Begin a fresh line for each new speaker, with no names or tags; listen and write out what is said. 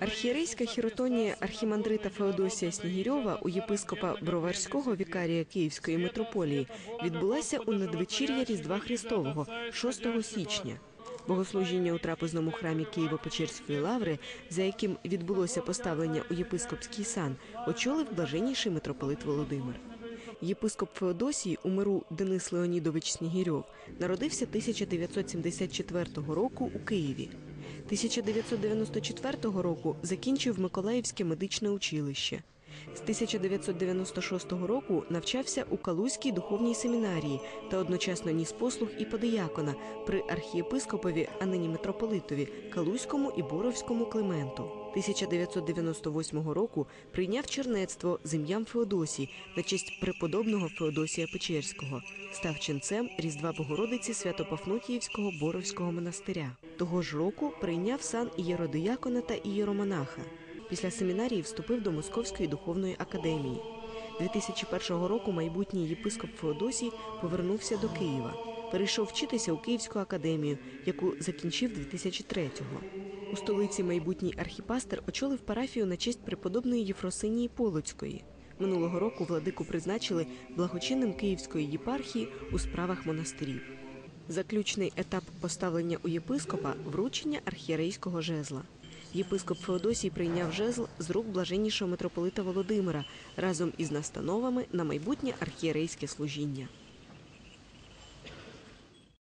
Архієрейська хіротонія архімандрита Феодосія Снігірьова у єпископа Броварського вікарія Київської митрополії відбулася у надвечір'я Різдва Христового 6 січня. Богослужіння у трапезному храмі Києво-Печерської лаври, за яким відбулося поставлення у єпископський сан, очолив блаженніший митрополит Володимир. Єпископ Феодосій у миру Денис Леонідович Снігірьов народився 1974 року у Києві. 1994 року закінчив Миколаївське медичне училище. З 1996 року навчався у Калузькій духовній семінарії та одночасно ніс послуг і подиякона при архієпископові, а нині митрополитові Калузькому і Боровському Клименту. 1998 року прийняв чернецтво з ім'ям Феодосій на честь преподобного Феодосія Печерського, став ченцем Різдва Богородиці Свято-Пафнутіївського Боровського монастиря. Того ж року прийняв сан ієродиякона та ієромонаха. Після семінарії вступив до Московської духовної академії. 2001 року майбутній єпископ Феодосій повернувся до Києва. Перейшов вчитися у Київську академію, яку закінчив 2003-го. У столиці майбутній архіпастер очолив парафію на честь преподобної Єфросинії Полоцької. Минулого року владику призначили благочинним Київської єпархії у справах монастирів. Заключний етап поставлення у єпископа вручення архієрейського жезла. Єпископ Феодосій прийняв жезл з рук блаженнішого митрополита Володимира разом із настановами на майбутнє архієрейське служіння.